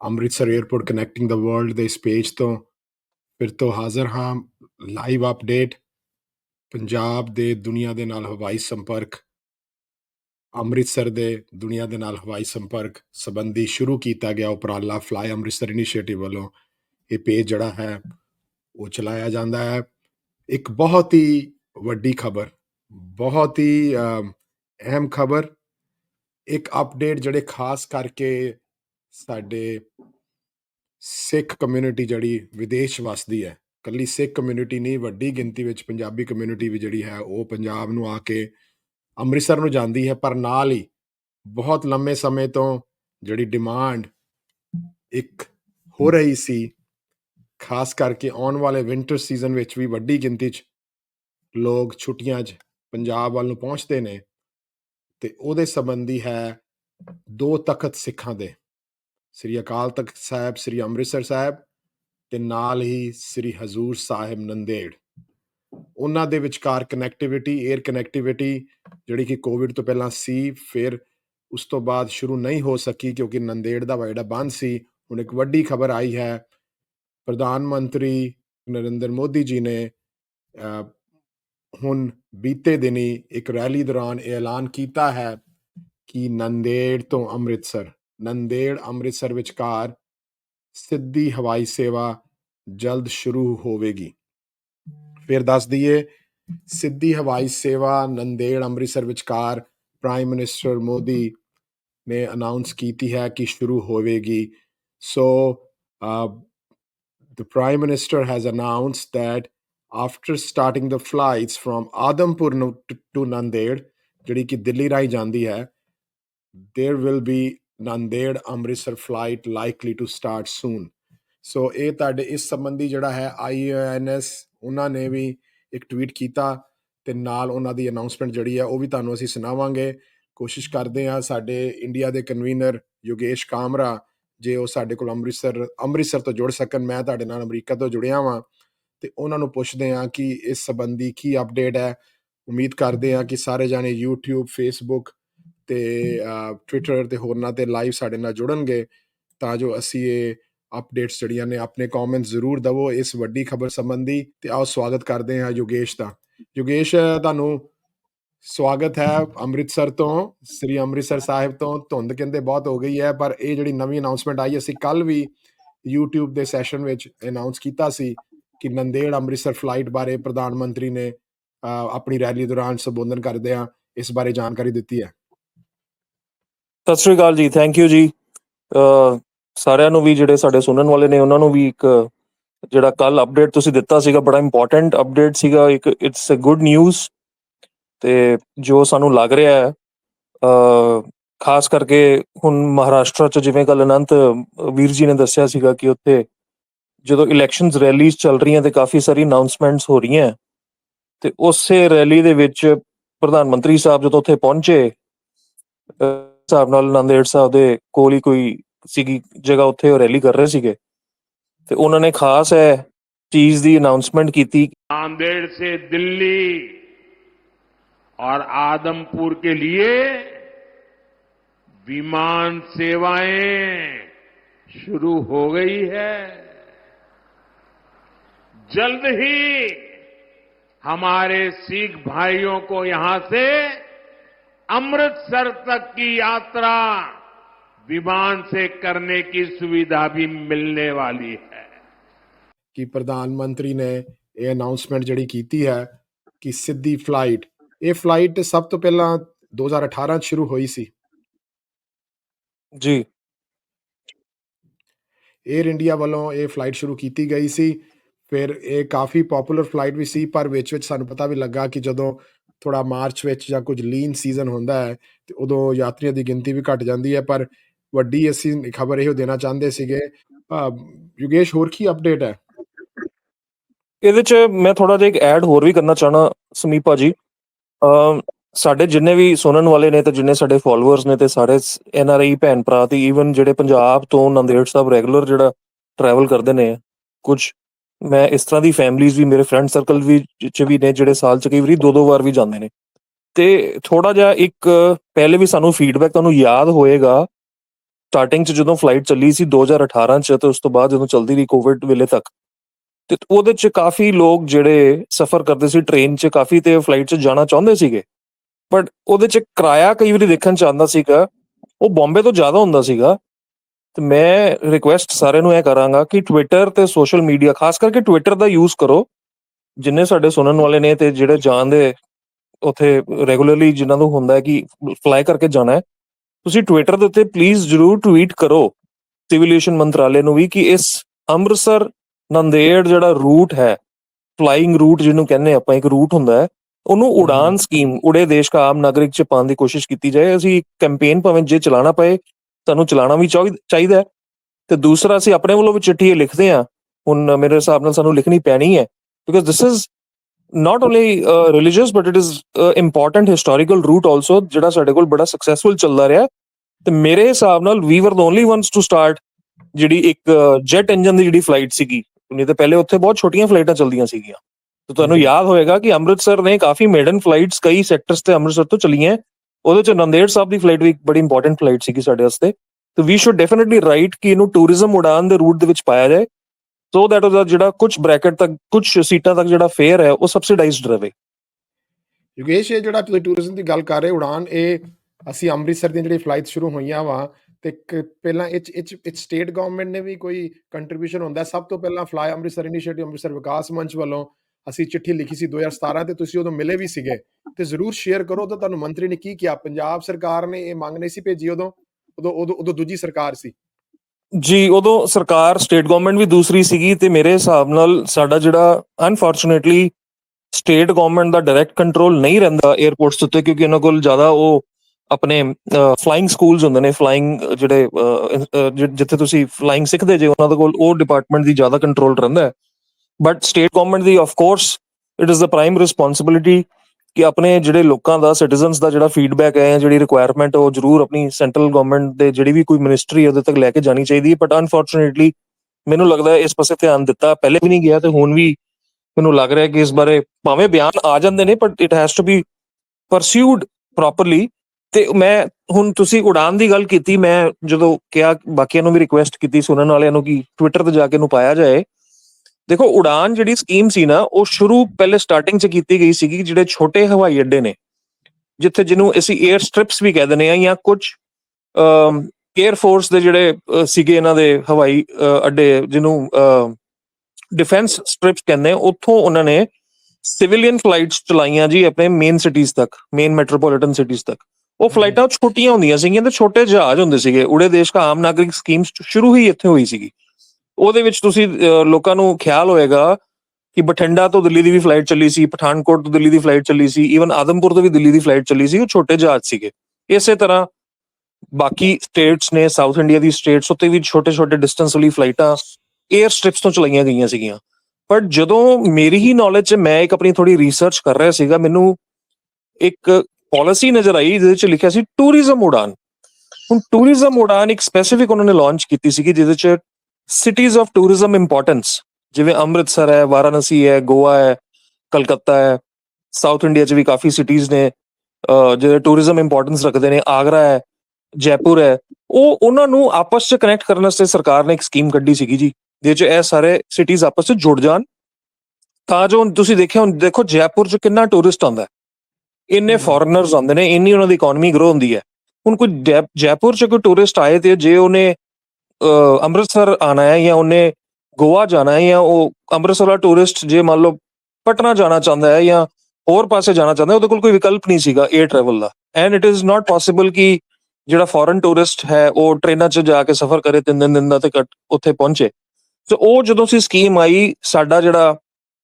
Amritsar airport connecting ਦਾ world ਦੇ ਇਸ ਪੇਜ ਤੋਂ ਫਿਰ ਤੋਂ ਹਾਜ਼ਰ ਹਾਂ। ਲਾਈਵ ਅਪਡੇਟ ਪੰਜਾਬ ਦੇ ਦੁਨੀਆ ਦੇ ਨਾਲ ਹਵਾਈ ਸੰਪਰਕ, ਅੰਮ੍ਰਿਤਸਰ ਦੇ ਦੁਨੀਆ ਦੇ ਨਾਲ ਹਵਾਈ ਸੰਪਰਕ ਸੰਬੰਧੀ ਸ਼ੁਰੂ ਕੀਤਾ ਗਿਆ ਉਪਰਾਲਾ। ਫਲਾਈ ਅੰਮ੍ਰਿਤਸਰ ਇਨੀਸ਼ੀਏਟਿਵ ਵੱਲੋਂ ਇਹ ਪੇਜ ਜਿਹੜਾ ਹੈ, ਉਹ ਚਲਾਇਆ ਜਾਂਦਾ ਹੈ। ਇੱਕ ਬਹੁਤ ਹੀ ਵੱਡੀ ਖਬਰ, ਬਹੁਤ ਹੀ ਅਹਿਮ ਖਬਰ, ਇੱਕ ਅਪਡੇਟ ਜਿਹੜੇ ਖਾਸ ਕਰਕੇ ਸਾਡੇ ਸਿੱਖ ਕਮਿਊਨਿਟੀ ਜਿਹੜੀ ਵਿਦੇਸ਼ ਵਸਦੀ ਹੈ ਕੱਲੀ ਸਿੱਖ ਕਮਿਊਨਿਟੀ ਨਹੀਂ ਵੱਡੀ ਗਿਣਤੀ ਵਿੱਚ ਪੰਜਾਬੀ ਕਮਿਊਨਿਟੀ ਵੀ ਜਿਹੜੀ ਹੈ ਉਹ ਪੰਜਾਬ ਨੂੰ ਆ ਕੇ ਅੰਮ੍ਰਿਤਸਰ ਨੂੰ ਜਾਂਦੀ ਹੈ ਪਰ ਨਾਲ ਹੀ ਬਹੁਤ ਲੰਮੇ ਸਮੇਂ ਤੋਂ ਜਿਹੜੀ ਡਿਮਾਂਡ ਇੱਕ ਹੋ ਰਹੀ ਸੀ ਖਾਸ ਕਰਕੇ ਆਉਣ ਵਾਲੇ ਵਿੰਟਰ ਸੀਜ਼ਨ ਵਿੱਚ ਵੀ ਵੱਡੀ ਗਿਣਤੀ 'ਚ ਲੋਕ ਛੁੱਟੀਆਂ 'ਚ ਪੰਜਾਬ ਵੱਲ ਨੂੰ ਪਹੁੰਚਦੇ ਨੇ ਤੇ ਉਹਦੇ ਸੰਬੰਧੀ ਹੈ ਦੋ ਤਖਤ ਸਿੱਖਾਂ ਦੇ। ਸ੍ਰੀ ਅਕਾਲ ਤਖਤ ਸਾਹਿਬ, ਸ੍ਰੀ ਅੰਮ੍ਰਿਤਸਰ ਸਾਹਿਬ ਤੇ ਨਾਲ ਹੀ ਸ੍ਰੀ ਹਜ਼ੂਰ ਸਾਹਿਬ ਨੰਦੇੜ। ਉਹਨਾਂ ਦੇ ਵਿਚਕਾਰ ਕਨੈਕਟੀਵਿਟੀ 에ਅਰ ਕਨੈਕਟੀਵਿਟੀ ਜਿਹੜੀ ਕਿ ਕੋਵਿਡ ਤੋਂ ਪਹਿਲਾਂ ਸੀ, ਫਿਰ ਉਸ ਤੋਂ ਬਾਅਦ ਸ਼ੁਰੂ ਨਹੀਂ ਹੋ ਸਕੀ ਕਿਉਂਕਿ ਨੰਦੇੜ ਦਾ ਜਿਹੜਾ ਬੰਦ ਸੀ, ਹੁਣ ਇੱਕ ਵੱਡੀ ਖਬਰ ਆਈ ਹੈ। ਪ੍ਰਧਾਨ ਮੰਤਰੀ ਨਰਿੰਦਰ ਮੋਦੀ ਜੀ ਨੇ ਹੁਣ ਬੀਤੇ ਦਿਨੀ ਇੱਕ ਰੈਲੀ ਦੌਰਾਨ ਇਹ ਐਲਾਨ ਕੀਤਾ ਹੈ ਕਿ ਨੰਦੇੜ ਤੋਂ ਅੰਮ੍ਰਿਤਸਰ ਨੰਦੇੜ ਅੰਮ੍ਰਿਤਸਰ ਵਿਚਕਾਰ ਸਿੱਧੀ ਹਵਾਈ ਸੇਵਾ ਜਲਦ ਸ਼ੁਰੂ ਹੋਵੇਗੀ ਫਿਰ ਦੱਸ ਦਈਏ ਸਿੱਧੀ ਹਵਾਈ ਸੇਵਾ ਨੰਦੇੜ ਅੰਮ੍ਰਿਤਸਰ ਵਿਚਕਾਰ ਪ੍ਰਾਈਮ ਮਿਨਿਸਟਰ ਮੋਦੀ ਨੇ ਅਨਾਉਂਸ ਕੀਤੀ ਹੈ ਕਿ ਸ਼ੁਰੂ ਹੋਵੇਗੀ ਸੋ the prime minister has announced that after starting the flights from Adampur no- to, to Nanded ਜਿਹੜੀ ਕਿ ਦਿੱਲੀ ਰਾਹੀਂ ਜਾਂਦੀ ਹੈ there will be Nanded Amritsar flight likely to start soon so ਇਹ ਤੁਹਾਡੇ, ਇਸ ਸੰਬੰਧੀ ਜਿਹੜਾ ਹੈ IONS ਉਹਨਾਂ ਨੇ ਵੀ ਇੱਕ ਟਵੀਟ ਕੀਤਾ ਤੇ ਨਾਲ ਉਹਨਾਂ ਦੀ ਅਨਾਉਂਸਮੈਂਟ ਜਿਹੜੀ ਹੈ ਉਹ ਵੀ ਤੁਹਾਨੂੰ ਅਸੀਂ ਸੁਣਾਵਾਂਗੇ। ਕੋਸ਼ਿਸ਼ ਕਰਦੇ ਹਾਂ ਸਾਡੇ ਇੰਡੀਆ ਦੇ ਕਨਵੀਨਰ ਯੋਗੇਸ਼ ਕਾਮਰਾ, ਜੇ ਉਹ ਸਾਡੇ ਕੋਲ ਅੰਮ੍ਰਿਤਸਰ ਅੰਮ੍ਰਿਤਸਰ ਤੋਂ ਜੁੜ ਸਕਣ, ਮੈਂ ਤੁਹਾਡੇ ਨਾਲ ਅਮਰੀਕਾ ਤੋਂ ਜੁੜਿਆ ਵਾਂ, ਤੇ ਉਹਨਾਂ ਨੂੰ ਪੁੱਛਦੇ ਹਾਂ ਕਿ ਇਸ ਸੰਬੰਧੀ ਕੀ ਅਪਡੇਟ ਹੈ। ਉਮੀਦ ਕਰਦੇ ਹਾਂ ਕਿ ਸਾਰੇ ਜਾਣੇ YouTube, Facebook ਤੇ ਟਵਿੱਟਰ ਤੇ ਹੋਰਨਾਂ ਤੇ ਲਾਈਵ ਸਾਡੇ ਨਾਲ ਜੁੜਨਗੇ ਤਾਂ ਜੋ ਅਸੀਂ ਇਹ ਅਪਡੇਟਸ ਜਿਹੜੀਆਂ ਨੇ ਆਪਣੇ ਕਮੈਂਟਸ ਜ਼ਰੂਰ ਦਵੋ ਇਸ ਵੱਡੀ ਖਬਰ ਸੰਬੰਧੀ ਤੇ ਆਓ ਸਵਾਗਤ ਕਰਦੇ ਹਾਂ ਯੋਗੇਸ਼ ਦਾ। ਯੋਗੇਸ਼ ਤੁਹਾਨੂੰ ਸਵਾਗਤ ਹੈ ਅੰਮ੍ਰਿਤਸਰ ਤੋਂ ਸ੍ਰੀ ਅੰਮ੍ਰਿਤਸਰ ਸਾਹਿਬ ਤੋਂ। ਧੁੰਦ ਕਹਿੰਦੇ ਬਹੁਤ ਹੋ ਗਈ ਹੈ ਪਰ ਇਹ ਜਿਹੜੀ ਨਵੀਂ ਅਨਾਉਂਸਮੈਂਟ ਆਈ ਅਸੀਂ ਕੱਲ ਵੀ YouTube ਦੇ ਸੈਸ਼ਨ ਵਿੱਚ ਅਨਾਉਂਸ ਕੀਤਾ ਸੀ ਕਿ ਨੰਦੇੜ ਅੰਮ੍ਰਿਤਸਰ ਫਲਾਈਟ ਬਾਰੇ ਪ੍ਰਧਾਨ ਮੰਤਰੀ ਨੇ ਆਪਣੀ ਰੈਲੀ ਦੌਰਾਨ ਸੰਬੋਧਨ ਕਰਦਿਆਂ ਇਸ ਬਾਰੇ ਜਾਣਕਾਰੀ ਦਿੱਤੀ ਹੈ। ਸਤਿ ਸ੍ਰੀ ਅਕਾਲ ਜੀ ਥੈਂਕ ਯੂ ਜੀ। ਸਾਰਿਆਂ ਨੂੰ ਵੀ ਜਿਹੜੇ ਸਾਡੇ ਸੁਣਨ ਵਾਲੇ ਨੇ, ਉਹਨਾਂ ਨੂੰ ਵੀ ਇੱਕ ਜਿਹੜਾ ਕੱਲ ਅਪਡੇਟ ਤੁਸੀਂ ਦਿੱਤਾ ਸੀਗਾ, ਬੜਾ ਇੰਪੋਰਟੈਂਟ ਅਪਡੇਟ ਸੀਗਾ, ਇੱਕ ਇਟਸ ਅ ਗੁੱਡ ਨਿਊਜ਼ ਤੇ ਜੋ ਸਾਨੂੰ ਲੱਗ ਰਿਹਾ ਹੈ ਖਾਸ ਕਰਕੇ ਹੁਣ ਮਹਾਰਾਸ਼ਟਰ ਚ ਜਿਵੇਂ ਕੱਲ ਅਨੰਤ ਵੀਰ ਜੀ ਨੇ ਦੱਸਿਆ ਸੀਗਾ ਕਿ ਉੱਥੇ ਜਦੋਂ ਇਲੈਕਸ਼ਨਸ ਰੈਲੀਜ਼ ਚੱਲ ਰਹੀਆਂ ਤੇ ਕਾਫੀ ਸਾਰੀ ਅਨਾਉਂਸਮੈਂਟਸ ਹੋ ਰਹੀਆਂ ਤੇ ਉਸੇ ਰੈਲੀ ਦੇ ਵਿੱਚ ਪ੍ਰਧਾਨ ਮੰਤਰੀ ਸਾਹਿਬ ਜਦੋਂ ਉੱਥੇ ਪਹੁੰਚੇ ਅਹ ਹਿਸਾਬ ਨਾਲ ਨੰਦੇੜ ਸਾਹਿਬ ਦੇ ਕੋਲ ਹੀ ਕੋਈ ਸੀਗੀ ਜਗ੍ਹਾ ਉੱਥੇ ਉਹ ਰੈਲੀ ਕਰ ਰਹੇ ਸੀਗੇ ਤੇ ਉਹਨਾਂ ਨੇ ਖਾਸ ਹੈ ਚੀਜ਼ ਦੀ ਅਨਾਉਂਸਮੈਂਟ ਕੀਤੀ नांदेड़ से दिल्ली और आदमपुर के लिए विमान सेवाएं शुरू हो गई है जल्द ही हमारे सिख भाइयों को यहां से अमृतसर तक की यात्रा विमान से करने की सुविधा भी मिलने वाली है कि प्रधानमंत्री ने ਇਹ ਅਨਾਉਂਸਮੈਂਟ ਜਿਹੜੀ ਕੀਤੀ ਹੈ ਕਿ ਸਿੱਧੀ ਫਲਾਈਟ ਇਹ ਫਲਾਈਟ ਸਭ ਤੋਂ ਪਹਿਲਾਂ 2018 ਚ ਸ਼ੁਰੂ ਹੋਈ ਸੀ ਜੀ 에ਅਰ ਇੰਡੀਆ ਵੱਲੋਂ ਇਹ ਫਲਾਈਟ ਸ਼ੁਰੂ ਕੀਤੀ ਗਈ ਸੀ ਫਿਰ ਇਹ ਕਾਫੀ ਪਪੂਲਰ ਫਲਾਈਟ ਵੀ ਸੀ ਪਰ ਵਿੱਚ ਵਿੱਚ ਸਾਨੂੰ ਪਤਾ ਵੀ ਲੱਗਾ ਕਿ ਜਦੋਂ ਥੋੜਾ ਮਾਰਚ ਵਿੱਚ ਜਾਂ ਕੁਝ ਲੀਨ ਸੀਜ਼ਨ ਹੁੰਦਾ ਹੈ ਤੇ ਉਦੋਂ ਯਾਤਰੀਆਂ ਦੀ ਗਿਣਤੀ ਵੀ ਘਟ ਜਾਂਦੀ ਹੈ ਪਰ ਵੱਡੀ ਅਸੀਂ ਖਬਰ ਇਹੋ ਦੇਣਾ ਚਾਹੁੰਦੇ ਸੀਗੇ। ਅਹ, ਯੋਗੇਸ਼ ਹੋਰ ਕੀ ਅਪਡੇਟ ਹੈ? ਇਹਦੇ ਚ ਮੈਂ ਥੋੜਾ ਜਿਹਾ ਇੱਕ ਐਡ ਹੋਰ ਵੀ ਕਰਨਾ ਚਾਹਣਾ ਸਮੀਪਾ ਜੀ। ਸਾਡੇ ਜਿੰਨੇ ਵੀ ਸੁਣਨ ਵਾਲੇ ਨੇ ਤੇ ਜਿੰਨੇ ਸਾਡੇ ਫਾਲੋਅਰਸ ਨੇ ਤੇ ਸਾਰੇ ਐਨ ਆਰ ਆਈ ਭੈਣ ਭਰਾ ਤੇ ਈਵਨ ਜਿਹੜੇ ਪੰਜਾਬ ਤੋਂ ਨੰਦੇੜ ਸਾਹਿਬ ਰੈਗੂਲਰ ਜਿਹੜਾ ਟਰੈਵਲ ਕਰਦੇ ਨੇ ਕੁਝ ਮੈਂ ਇਸ ਤਰ੍ਹਾਂ ਦੀ ਫੈਮਿਲੀਜ਼ ਵੀ, ਮੇਰੇ ਫਰੈਂਡ ਸਰਕਲ ਵੀ ਚ ਵੀ ਨੇ ਜਿਹੜੇ ਸਾਲ ਚ ਕਈ ਵਾਰੀ ਦੋ ਦੋ ਵਾਰ ਵੀ ਜਾਂਦੇ ਨੇ। ਤੇ ਥੋੜਾ ਜਿਹਾ ਇੱਕ ਪਹਿਲੇ ਵੀ ਸਾਨੂੰ ਫੀਡਬੈਕ ਤੁਹਾਨੂੰ ਯਾਦ ਹੋਏਗਾ। ਸਟਾਰਟਿੰਗ ਚ ਜਦੋਂ ਫਲਾਈਟ ਚੱਲੀ ਸੀ 2018 ਚ, ਤੇ ਉਸ ਤੋਂ ਬਾਅਦ ਜਦੋਂ ਚੱਲਦੀ ਰਹੀ ਕੋਵਿਡ ਵੇਲੇ ਤੱਕ। ਤੇ ਉਹਦੇ ਚ ਕਾਫੀ ਲੋਕ ਜਿਹੜੇ ਸਫ਼ਰ ਕਰਦੇ ਸੀ ਟ੍ਰੇਨ ਚ, ਕਾਫੀ ਤੇ ਫਲਾਈਟ ਚ ਜਾਣਾ ਚਾਹੁੰਦੇ ਸੀਗੇ। ਬਟ ਉਹਦੇ ਚ ਕਿਰਾਇਆ ਕਈ ਵਾਰੀ ਦੇਖਣ ਚ ਆਉਂਦਾ ਸੀਗਾ। ਉਹ ਬੰਬੇ ਤੋਂ ਜ਼ਿਆਦਾ ਹੁੰਦਾ ਸੀਗਾ। ਤੇ ਮੈਂ ਰਿਕੁਐਸਟ ਸਾਰਿਆਂ ਨੂੰ ਇਹ ਕਰਾਂਗਾ ਕਿ ਟਵਿੱਟਰ ਤੇ ਸੋਸ਼ਲ ਮੀਡੀਆ ਖਾਸ ਕਰਕੇ ਟਵਿੱਟਰ ਦਾ ਯੂਜ਼ ਕਰੋ। ਜਿੰਨੇ ਸਾਡੇ ਸੁਣਨ ਵਾਲੇ ਨੇ ਤੇ ਜਿਹੜੇ ਜਾਣਦੇ ਉਥੇ ਰੈਗੂਲਰਲੀ ਜਿਨ੍ਹਾਂ ਨੂੰ ਹੁੰਦਾ ਹੈ ਕਿ ਫਲਾਈ ਕਰਕੇ ਜਾਣਾ ਹੈ ਤੁਸੀਂ ਟਵਿੱਟਰ ਦੇ ਉੱਤੇ ਪਲੀਜ਼ ਜਰੂਰ ਟਵੀਟ ਕਰੋ। ਸਿਵਿਲੇਸ਼ਨ ਮੰਤਰਾਲੇ ਨੂੰ ਵੀ ਕਿ ਇਸ ਅੰਮ੍ਰਿਤਸਰ ਨੰਦੇੜ ਜਿਹੜਾ ਰੂਟ ਹੈ ਫਲਾਈਂਗ ਰੂਟ ਜਿਹਨੂੰ ਕਹਿੰਦੇ ਆਪਾਂ ਇੱਕ ਰੂਟ ਹੁੰਦਾ ਹੈ ਉਹਨੂੰ ਉਡਾਨ ਸਕੀਮ ਉੜੇ ਦੇਸ਼ ਕਾ ਆਮ ਨਾਗਰਿਕ ਚ ਪਾਉਣ ਦੀ ਕੋਸ਼ਿਸ਼ ਕੀਤੀ ਜਾਏ। ਅਸੀਂ ਕੈਂਪੇਨ ਭਾਵੇਂ ਜੇ ਚਲਾਉਣਾ ਪਏ ਤੁਹਾਨੂੰ ਚਲਾਉਣਾ ਵੀ ਚਾਹੀ- ਚਾਹੀਦਾ ਤੇ ਦੂਸਰਾ ਅਸੀਂ ਆਪਣੇ ਵੱਲੋਂ ਵੀ ਚਿੱਠੀ ਲਿਖਦੇ ਹਾਂ। ਹੁਣ ਮੇਰੇ ਹਿਸਾਬ ਨਾਲ ਸਾਨੂੰ ਲਿਖਣੀ ਪੈਣੀ ਹੈ। Because this is uh, religious but it is uh, important historical route also ਜਿਹੜਾ ਸਾਡੇ ਕੋਲ ਬੜਾ ਸਕਸੈਸਫੁਲ ਚੱਲਦਾ ਰਿਹਾ। ਤੇ ਮੇਰੇ ਹਿਸਾਬ ਨਾਲ we were the only ones to start ਜਿਹੜੀ ਇੱਕ ਜੈਟ ਇੰਜਨ ਦੀ ਜਿਹੜੀ ਫਲਾਈਟ ਸੀਗੀ। ਨਹੀਂ ਤਾਂ ਪਹਿਲੇ ਉੱਥੇ ਬਹੁਤ ਛੋਟੀਆਂ ਫਲਾਈਟਾਂ ਚੱਲਦੀਆਂ ਸੀਗੀਆਂ। ਤੇ ਤੁਹਾਨੂੰ। ਯਾਦ ਹੋਏਗਾ ਕਿ ਅੰਮ੍ਰਿਤਸਰ ਨੇ ਕਾਫੀ ਮੇਡਨ ਫਲਾਈਟਸ ਕਈ ਸੈਕਟਰਸ ਤੇ ਅੰਮ੍ਰਿਤਸਰ ਤੋਂ ਚਲੀਆਂ। ਉਹਦੇ ਚ ਨੰਦੇੜ ਸਾਹਿਬ ਦੀ ਫਲਾਈਟ ਵੀ ਇੱਕ ਬੜੀ ਇੰਪੋਰਟੈਂਟ ਫਲਾਈਟ ਸੀਗੀ ਸਾਡੇ ਵਾਸਤੇ। ਤੇ ਵੀ ਸ਼ੁੱਡ ਡੈਫੀਨਿਟਲੀ ਰਾਈਟ ਕਿ ਇਹਨੂੰ ਟੂਰਿਜ਼ਮ ਉਡਾਨ ਦੇ ਰੂਟ ਦੇ ਵਿੱਚ ਪਾਇਆ ਜਾਏ। ਸੋ ਦੈਟ ਉਹਦਾ ਜਿਹੜਾ ਕੁਝ ਬ੍ਰੈਕਟ ਤੱਕ ਕੁਝ ਸੀਟਾਂ ਤੱਕ ਜਿਹੜਾ ਫੇਅਰ ਹੈ, ਉਹ ਸਬਸਿਡਾਈਜ਼ਡ ਰਵੇ ਯੋਗੇਸ਼, ਇਹ ਜਿਹੜਾ ਤੁਸੀਂ ਟੂਰਿਜ਼ਮ ਦੀ ਗੱਲ ਕਰ ਰਹੇ ਉਡਾਨ ਇਹ ਅਸੀਂ ਅੰਮ੍ਰਿਤਸਰ ਦੀਆਂ ਜਿਹੜੀ ਫਲਾਈਟ ਸ਼ੁਰੂ ਹੋਈਆਂ ਵਾ, ਤੇ ਪਹਿਲਾਂ ਇਹ 'ਚ- ਇਹ ਸਟੇਟ ਗਵਰਨਮੈਂਟ ਨੇ ਵੀ ਕੋਈ ਕੰਟਰੀਬਿਊਸ਼ਨ ਹੁੰਦਾ। ਸਭ ਤੋਂ ਪਹਿਲਾਂ ਫਲਾਈ ਅੰਮ੍ਰਿਤਸਰ ਇਨੀਸ਼ੀਏਟਿਵ ਅੰਮ੍ਰਿਤਸਰ ਵਿਕਾਸ ਮੰਚ ਵੱਲੋਂ ਅਸੀਂ ਚਿੱਠੀ ਲਿਖੀ ਸੀ 2017 ਤੇ, ਤੁਸੀਂ ਉਦੋਂ ਮਿਲੇ ਵੀ ਸੀਗੇ। ਤੇ ਜ਼ਰੂਰ ਸ਼ੇਅਰ ਕਰੋ ਤਾਂ ਤੁਹਾਨੂੰ ਮੰਤਰੀ ਨੇ ਕੀ ਕਿਹਾ? ਪੰਜਾਬ ਸਰਕਾਰ ਨੇ ਇਹ ਮੰਗ ਨਹੀਂ ਸੀ ਭੇਜੀ ਉਦੋਂ? ਉਦੋਂ ਉਦੋਂ ਦੂਜੀ ਸਰਕਾਰ ਸੀ। ਜੀ, ਉਦੋਂ ਸਰਕਾਰ ਸਟੇਟ ਗਵਰਨਮੈਂਟ ਵੀ ਦੂਸਰੀ ਸੀਗੀ ਤੇ ਮੇਰੇ ਹਿਸਾਬ ਨਾਲ ਸਾਡਾ ਜਿਹੜਾ ਅਨਫੋਰਚੂਨੇਟਲੀ ਸਟੇਟ ਗਵਰਨਮੈਂਟ ਦਾ ਡਾਇਰੈਕਟ ਕੰਟਰੋਲ ਨਹੀਂ ਰਹਿੰਦਾ 에ਅਰਪੋਰਟਸ ਉੱਤੇ ਕਿਉਂਕਿ ਉਹਨਾਂ ਕੋਲ ਜ਼ਿਆਦਾ ਉਹ ਆਪਣੇ ਫਲਾਈਂਗ ਸਕੂਲਸ ਹੁੰਦੇ ਨੇ ਫਲਾਈਂਗ ਜਿਹੜੇ ਜਿੱਥੇ ਤੁਸੀਂ ਫਲਾਈਂਗ ਸਿੱਖਦੇ ਜੇ, ਉਹਨਾਂ ਦੇ ਕੋਲ ਉਹ ਡਿਪਾਰਟਮੈਂਟ ਦੀ ਜ਼ਿਆਦਾ ਕੰਟਰੋਲ ਰਹਿੰਦਾ ਹੈ। But state government the of course it is the prime responsibility ਕਿ ਆਪਣੇ ਜਿਹੜੇ ਲੋਕਾਂ ਦਾ ਸਿਟੀਜ਼ਨਸ ਦਾ ਜਿਹੜਾ ਫੀਡਬੈਕ ਹੈ ਜਾਂ ਜਿਹੜੀ ਰਿਕੁਆਇਰਮੈਂਟ ਉਹ ਜ਼ਰੂਰ ਆਪਣੀ ਸੈਂਟਰਲ ਗਵਰਨਮੈਂਟ ਦੇ ਜਿਹੜੀ ਵੀ ਕੋਈ ਮਿਨਿਸਟਰੀ ਉਹਦੇ ਤੱਕ ਲੈ ਕੇ ਜਾਣੀ ਚਾਹੀਦੀ ਹੈ। ਬਟ ਅਨਫੋਰਚੂਨੇਟਲੀ ਮੈਨੂੰ ਲੱਗਦਾ ਇਸ ਪਾਸੇ ਧਿਆਨ ਦਿੱਤਾ, ਪਹਿਲੇ ਵੀ ਨਹੀਂ ਗਿਆ ਤੇ ਹੁਣ ਵੀ ਮੈਨੂੰ ਲੱਗ ਰਿਹਾ ਕਿ ਇਸ ਬਾਰੇ ਭਾਵੇਂ ਬਿਆਨ ਆ ਜਾਂਦੇ ਨੇ but it has to be pursued properly ਤੇ ਮੈਂ ਹੁਣ ਤੁਸੀਂ ਉਡਾਨ ਦੀ ਗੱਲ ਕੀਤੀ, ਮੈਂ ਜਦੋਂ ਕਿਹਾ, ਬਾਕੀਆਂ ਨੂੰ ਵੀ ਰਿਕੁਐਸਟ ਕੀਤੀ, ਸੁਣਨ ਵਾਲਿਆਂ ਨੂੰ ਕਿ ਟਵਿੱਟਰ ਤੇ ਜਾ ਕੇ ਇਹਨੂੰ ਪਾਇਆ ਜਾਏ ਦੇਖੋ ਉਡਾਨ ਜਿਹੜੀ ਸਕੀਮ ਸੀ ਨਾ ਉਹ ਸ਼ੁਰੂ ਪਹਿਲੇ ਸਟਾਰਟਿੰਗ ਚ ਕੀਤੀ ਗਈ ਸੀਗੀ ਜਿਹੜੇ ਛੋਟੇ ਹਵਾਈ ਅੱਡੇ ਨੇ ਜਿੱਥੇ ਜਿਹਨੂੰ ਅਸੀਂ 에ਅਰ ਸਟ੍ਰਿਪਸ ਵੀ ਕਹਿ ਦਿੰਦੇ ਆ ਜਾਂ ਕੁਝ 에ਅਰ ਫੋਰਸ ਦੇ ਜਿਹੜੇ ਸੀਗੇ ਇਹਨਾਂ ਦੇ ਹਵਾਈ ਅੱਡੇ ਜਿਹਨੂੰ ਡਿਫੈਂਸ ਸਟ੍ਰਿਪਸ ਕਹਿੰਦੇ ਆ ਉੱਥੋਂ ਉਹਨਾਂ ਨੇ ਸਿਵਿਲੀਅਨ ਫਲਾਈਟਸ ਚਲਾਈਆਂ ਜੀ ਆਪਣੇ ਮੇਨ ਸਿਟੀਜ਼ ਤੱਕ ਮੇਨ ਮੈਟਰੋਪੋਲੀਟਨ ਸਿਟੀਜ਼ ਤੱਕ। ਉਹ ਫਲਾਈਟਾਂ ਛੋਟੀਆਂ ਹੁੰਦੀਆਂ ਸੀਗੀਆਂ ਤੇ ਛੋਟੇ ਜਹਾਜ਼ ਹੁੰਦੇ ਸੀਗੇ। ਉੜੇ ਦੇਸ਼ ਦਾ ਆਮ ਨਾਗਰਿਕ ਸਕੀਮ ਸ਼ੁਰੂ ਹੀ ਇੱਥੇ ਹੋਈ ਸੀਗੀ। ਉਹਦੇ ਵਿੱਚ ਤੁਸੀਂ ਲੋਕਾਂ ਨੂੰ ਖਿਆਲ ਹੋਏਗਾ ਕਿ ਬਠਿੰਡਾ ਤੋਂ ਦਿੱਲੀ ਦੀ ਵੀ ਫਲਾਈਟ ਚੱਲੀ ਸੀ, ਪਠਾਨਕੋਟ ਤੋਂ ਦਿੱਲੀ ਦੀ ਫਲਾਈਟ ਚੱਲੀ ਸੀ ਈਵਨ ਆਦਮਪੁਰ ਤੋਂ ਵੀ ਦਿੱਲੀ ਦੀ ਫਲਾਈਟ ਚੱਲੀ ਸੀ, ਉਹ ਛੋਟੇ ਜਹਾਜ਼ ਸੀਗੇ। ਇਸੇ ਤਰ੍ਹਾਂ ਬਾਕੀ ਸਟੇਟਸ ਨੇ ਸਾਊਥ ਇੰਡੀਆ ਦੀ ਸਟੇਟਸ ਉੱਤੇ ਵੀ ਛੋਟੇ ਛੋਟੇ ਡਿਸਟੈਂਸ ਵਾਲੀ ਫਲਾਈਟਾਂ 에ਅਰ ਸਟ੍ਰਿਪਸ ਤੋਂ ਚਲਾਈਆਂ ਗਈਆਂ ਸੀਗੀਆਂ। ਪਰ ਜਦੋਂ ਮੇਰੀ ਹੀ ਨੌਲੇਜ 'ਚ ਮੈਂ ਇੱਕ ਆਪਣੀ ਥੋੜੀ ਰਿਸਰਚ ਕਰ ਰਿਹਾ ਸੀਗਾ, ਮੈਨੂੰ ਇੱਕ ਪਾਲਿਸੀ ਨਜ਼ਰ ਆਈ, ਜਿਹਦੇ 'ਚ ਲਿਖਿਆ ਸੀ ਟੂਰਿਜ਼ਮ ਉਡਾਨ। ਹੁਣ ਟੂਰਿਜ਼ਮ ਉਡਾਨ ਇੱਕ ਸਪੈਸੀਫਿਕ ਉਹਨਾਂ ਨੇ ਲਾਂਚ ਕੀਤੀ ਸੀਗੀ, ਜਿਹਦੇ 'ਚ ਸਿਟੀਜ਼ ਆਫ ਟੂਰਿਜ਼ਮ ਇੰਪੋਰਟੈਂਸ ਜਿਵੇਂ ਅੰਮ੍ਰਿਤਸਰ ਹੈ ਵਾਰਾਣਸੀ ਹੈ ਗੋਆ ਹੈ ਕਲਕੱਤਾ ਹੈ ਸਾਊਥ ਇੰਡੀਆ 'ਚ ਵੀ ਕਾਫੀ ਸਿਟੀਜ਼ ਨੇ ਜਿਹੜੇ ਟੂਰਿਜ਼ਮ ਇੰਪੋਰਟੈਂਸ ਰੱਖਦੇ ਨੇ ਆਗਰਾ ਹੈ ਜੈਪੁਰ ਹੈ। ਉਹ ਉਹਨਾਂ ਨੂੰ ਆਪਸ 'ਚ ਕਨੈਕਟ ਕਰਨ ਵਾਸਤੇ ਸਰਕਾਰ ਨੇ ਇੱਕ ਸਕੀਮ ਕੱਢੀ ਸੀਗੀ ਜੀ ਜਿਹਦੇ 'ਚ ਇਹ ਸਾਰੇ ਸਿਟੀਜ਼ ਆਪਸ 'ਚ ਜੁੜ ਜਾਣ। ਤਾਂ ਜੋ ਤੁਸੀਂ ਦੇਖਿਆ ਹੁਣ ਦੇਖੋ ਜੈਪੁਰ 'ਚ ਕਿੰਨਾ ਟੂਰਿਸਟ ਆਉਂਦਾ ਹੈ। ਇੰਨੇ। ਫੋਰਨਰਸ ਆਉਂਦੇ ਨੇ ਇੰਨੀ ਉਹਨਾਂ ਦੀ ਇਕਨੋਮੀ ਗਰੋ ਹੁੰਦੀ ਹੈ। ਹੁਣ ਕੋਈ ਜੈਪੁਰ 'ਚ ਕੋਈ ਟੂਰਿਸਟ ਆਏ ਤੇ ਜੇ ਉਹਨੇ ਅੰਮ੍ਰਿਤਸਰ ਆਣਾ ਹੈ ਜਾਂ ਉਹਨੇ ਗੋਆ ਜਾਣਾ ਹੈ ਜਾਂ ਉਹ ਅੰਮ੍ਰਿਤਸਰ ਦਾ ਟੂਰਿਸਟ ਜੇ ਮੰਨ ਲਓ ਪਟਨਾ ਜਾਣਾ ਚਾਹੁੰਦਾ ਹੈ ਜਾਂ ਹੋਰ ਪਾਸੇ ਜਾਣਾ ਚਾਹੁੰਦਾ ਉਹਦੇ ਕੋਲ ਕੋਈ ਵਿਕਲਪ ਨਹੀਂ ਸੀਗਾ air travel the. And it is not possible ਕਿ ਜਿਹੜਾ ਫੋਰਨ ਟੂਰਿਸਟ ਹੈ, ਉਹ ਟ੍ਰੇਨਾਂ 'ਚ ਜਾ ਕੇ ਸਫ਼ਰ ਕਰੇ, ਤਿੰਨ ਦਿਨ ਦਿਨ ਦਾ ਤੇ ਘੱਟ ਉੱਥੇ ਪਹੁੰਚੇ। ਸੋ ਉਹ ਜਦੋਂ ਸੀ ਸਕੀਮ ਆਈ, ਸਾਡਾ ਜਿਹੜਾ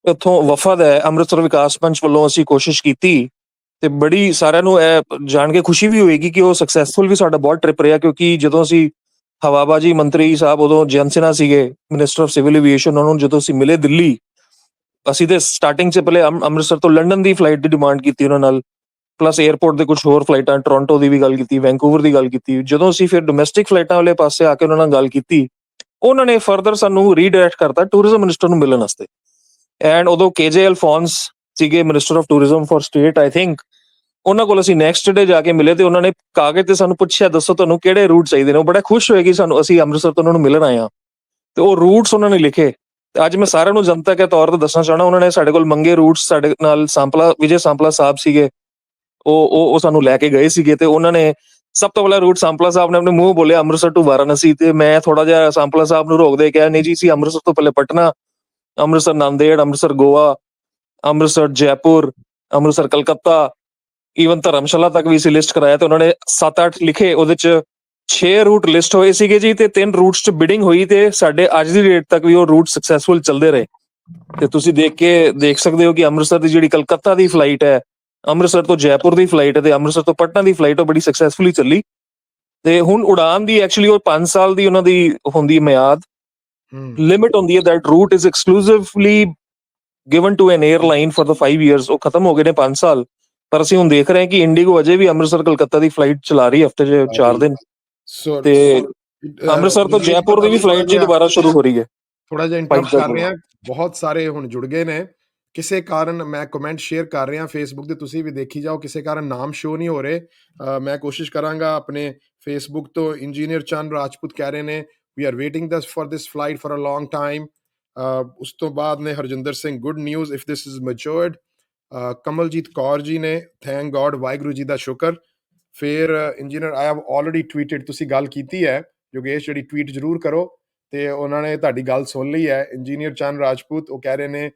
ਇੱਥੋਂ ਵਫਦ ਹੈ, ਅੰਮ੍ਰਿਤਸਰ ਵਿਕਾਸ ਪੰਚ ਵੱਲੋਂ ਅਸੀਂ ਕੋਸ਼ਿਸ਼ ਕੀਤੀ ਤੇ ਬੜੀ ਸਾਰਿਆਂ ਨੂੰ ਇਹ ਜਾਣ ਕੇ ਖੁਸ਼ੀ ਵੀ ਹੋਏਗੀ ਕਿ ਉਹ ਸਕਸੈਸਫੁਲ ਵੀ ਸਾਡਾ ਬਹੁਤ ਟ੍ਰਿਪ ਰਿਹਾ, ਕਿਉਂਕਿ ਜਦੋਂ ਅਸੀਂ ਹਵਾਬਾਜੀ ਮੰਤਰੀ ਸਾਹਿਬ ਉਦੋਂ ਜੈਨ ਸੀਗੇ ਮਿਨਿਸਟਰ ਆਫ ਸਿਵਲ ਐਵੀਏਸ਼ਨ ਉਹਨਾਂ ਨੂੰ ਜਦੋਂ ਅਸੀਂ ਮਿਲੇ ਦਿੱਲੀ, ਅਸੀਂ ਤੇ ਸਟਾਰਟਿੰਗ 'ਚ ਪਹਿਲੇ ਅੰਮ੍ਰਿਤਸਰ ਤੋਂ ਲੰਡਨ ਦੀ ਫਲਾਈਟ ਦੀ ਡਿਮਾਂਡ ਕੀਤੀ ਉਹਨਾਂ ਨਾਲ ਪਲੱਸ 에ਅਰਪੋਰਟ ਦੇ ਕੁਝ ਹੋਰ ਫਲਾਈਟਾਂ ਟੋਰਾਂਟੋ ਦੀ ਵੀ ਗੱਲ ਕੀਤੀ ਵੈਂਕੂਵਰ ਦੀ ਗੱਲ ਕੀਤੀ, ਜਦੋਂ ਅਸੀਂ ਫਿਰ ਡੋਮੈਸਟਿਕ ਫਲਾਈਟਾਂ ਵਾਲੇ ਪਾਸੇ ਆ ਕੇ ਉਹਨਾਂ ਨਾਲ ਗੱਲ ਕੀਤੀ, ਉਹਨਾਂ ਨੇ ਫਰਦਰ ਸਾਨੂੰ ਰੀਡਾਇਰੈਕਟ ਕਰਤਾ ਟੂਰਿਜ਼ਮ ਮਿਨਿਸਟਰ ਨੂੰ ਮਿਲਣ ਵਾਸਤੇ। ਐਂਡ ਉਦੋਂ ਕੇਜੇ ਅਲਫੋਂਸ ਸੀਗੇ minister of tourism for state I think ਉਹਨਾਂ ਕੋਲ ਅਸੀਂ ਨੈਕਸਟ ਡੇ ਜਾ ਕੇ ਮਿਲੇ ਤੇ ਉਹਨਾਂ ਨੇ ਕਾਗਜ਼ ਤੇ ਸਾਨੂੰ ਪੁੱਛਿਆ, ਦੱਸੋ ਤੁਹਾਨੂੰ ਕਿਹੜੇ ਰੂਟ ਚਾਹੀਦੇ ਨੇ? ਉਹ ਬੜਾ ਖੁਸ਼ ਹੋਏ ਕਿ ਸਾਨੂੰ ਅਸੀਂ ਅੰਮ੍ਰਿਤਸਰ ਤੋਂ ਉਹਨਾਂ ਨੂੰ ਮਿਲਣ ਆਏ ਹਾਂ। ਤੇ ਉਹ ਰੂਟਸ ਉਹਨਾਂ ਨੇ ਲਿਖੇ। ਤੇ ਅੱਜ ਮੈਂ ਸਾਰਿਆਂ ਨੂੰ ਜਨਤਾ ਕੇ ਤੌਰ ਤੇ ਦੱਸਣਾ ਚਾਹਣਾ ਉਹਨਾਂ ਨੇ ਸਾਡੇ ਕੋਲ ਮੰਗੇ ਰੂਟਸ ਸਾਡੇ ਨਾਲ ਸੰਪਲਾ, ਵਿਜੇ ਸੰਪਲਾ ਸਾਹਿਬ ਸੀਗੇ। ਉਹ ਉਹ ਉਹ ਸਾਨੂੰ ਲੈ ਕੇ ਗਏ ਸੀਗੇ ਤੇ ਉਹਨਾਂ ਨੇ ਸਭ ਤੋਂ ਪਹਿਲਾ ਰੂਟ ਸੰਪਲਾ ਸਾਹਿਬ ਨੇ ਆਪਣੇ ਮੂੰਹ ਬੋਲਿਆ, ਅੰਮ੍ਰਿਤਸਰ ਟੂ ਵਾਰਾਣਸੀ। ਤੇ ਮੈਂ ਥੋੜਾ ਜਿਹਾ ਸੰਪਲਾ ਸਾਹਿਬ ਨੂੰ ਰੋਕਦੇ ਕਿਹਾ, ਨਹੀਂ ਜੀ ਸੀ ਅੰਮ੍ਰਿਤਸਰ ਤੋਂ ਪਹਿਲੇ ਪਟਨਾ, ਅੰਮ੍ਰਿਤਸਰ ਨਾਂਦੇੜ, ਅੰਮ੍ਰਿਤਸਰ ਗੋਆ, ਅੰਮ੍ਰਿਤਸਰ ਜੈਪੁਰ, ਅੰਮ੍ਰਿਤਸਰ ਕਲਕੱਤਾ ਈਵਨ ਧਰਮਸ਼ਾਲਾ ਤੱਕ ਵੀ ਸੀ ਲਿਸਟ ਕਰਾਇਆ ਤੇ ਉਹਨਾਂ ਨੇ 7-8 ਲਿਖੇ ਉਹਦੇ ਚ 6 ਰੂਟ ਲਿਸਟ ਹੋਏ ਸੀਗੇ ਜੀ ਤੇ ਤਿੰਨ ਰੂਟਸ ਚ ਬਿਡਿੰਗ ਹੋਈ ਤੇ ਸਾਡੇ ਅੱਜ ਦੀ ਡੇਟ ਤੱਕ ਵੀ ਉਹ ਰੂਟ ਸਕਸੈਸਫੁਲ ਚੱਲਦੇ ਰਹੇ। ਤੇ ਤੁਸੀਂ ਦੇਖ ਕੇ ਦੇਖ ਸਕਦੇ ਹੋ ਕਿ ਅੰਮ੍ਰਿਤਸਰ ਦੀ ਜਿਹੜੀ ਕਲਕੱਤਾ ਦੀ ਫਲਾਈਟ ਹੈ ਅੰਮ੍ਰਿਤਸਰ ਤੋਂ ਜੈਪੁਰ ਦੀ ਫਲਾਈਟ ਤੇ ਅੰਮ੍ਰਿਤਸਰ ਤੋਂ ਪਟਨਾ ਦੀ ਫਲਾਈਟ ਉਹ ਬੜੀ ਸਕਸੈਸਫੁਲੀ ਚੱਲੀ। ਤੇ ਹੁਣ ਉਡਾਨ ਦੀ ਐਕਚੁਅਲੀ ਉਹ 5 ਸਾਲ ਦੀ ਉਹਨਾਂ ਦੀ ਹੁੰਦੀ ਮਿਆਦ। ਹੂੰ। ਲਿਮਿਟ ਹੁੰਦੀ ਹੈ that route is exclusively given to an airline for the 5 years ਉਹ ਖਤਮ ਹੋ ਗਏ ਨੇ 5 ਸਾਲ। ਪਰ ਅਸੀਂ ਹੁਣ ਦੇਖ ਰਹੇ ਹਾਂ ਕਿ ਇੰਡੀਗੋ ਅਜੇ ਵੀ ਅੰਮ੍ਰਿਤਸਰ ਕਲਕੱਤਾ ਦੀ ਫਲਾਈਟ ਚਲਾ ਰਹੀ ਹਫ਼ਤੇ 'ਚ 4 ਦਿਨ। ਤੇ ਅੰਮ੍ਰਿਤਸਰ ਤੋਂ ਜੈਪੁਰ ਦੀ ਵੀ ਫਲਾਈਟ ਜੀ ਦੁਬਾਰਾ ਸ਼ੁਰੂ ਹੋ ਰਹੀ ਹੈ। ਥੋੜਾ ਜਿਹਾ ਇੰਟਰਪਟ ਕਰ ਰਹੇ ਹਾਂ। ਬਹੁਤ ਸਾਰੇ ਹੁਣ ਜੁੜ ਗਏ ਨੇ। ਕਿਸੇ ਕਾਰਨ ਮੈਂ ਕਮੈਂਟ ਸ਼ੇਅਰ ਕਰ ਰਿਹਾ ਫੇਸਬੁੱਕ ਤੇ ਤੁਸੀਂ ਵੀ ਦੇਖੀ ਜਾਓ ਕਿਸੇ ਕਾਰਨ ਨਾਮ ਸ਼ੋ ਨਹੀਂ ਹੋ ਰਹੇ। ਮੈਂ ਕੋਸ਼ਿਸ਼ ਕਰਾਂਗਾ ਆਪਣੇ ਫੇਸਬੁੱਕ ਤੋਂ ਇੰਜੀਨੀਅਰ ਚੰਦ ਰਾਜਪੂਤ ਕਹਿ ਰਹੇ ਨੇ we are waiting this for this flight for a long time ਉਸ ਤੋਂ ਬਾਅਦ ਨੇ Harjinder Singh good news if this is matured Kamaljit Kaur ji ਨੇ ਥੈਂਕ ਗੋਡ ਵਾਹਿਗੁਰੂ ਜੀ ਦਾ ਸ਼ੁਕਰ। ਫਿਰ engineer I have already tweeted ਤੁਸੀਂ ਗੱਲ ਕੀਤੀ ਹੈ, ਯੋਗੇਸ਼ ਜਿਹੜੀ ਟਵੀਟ ਜ਼ਰੂਰ ਕਰੋ, ਤੇ ਉਹਨਾਂ ਨੇ ਤੁਹਾਡੀ ਗੱਲ ਸੁਣ ਲਈ ਹੈ। ਇੰਜੀਨੀਅਰ ਚੰਦ ਰਾਜਪੂਤ, ਉਹ ਕਹਿ ਰਹੇ ਨੇ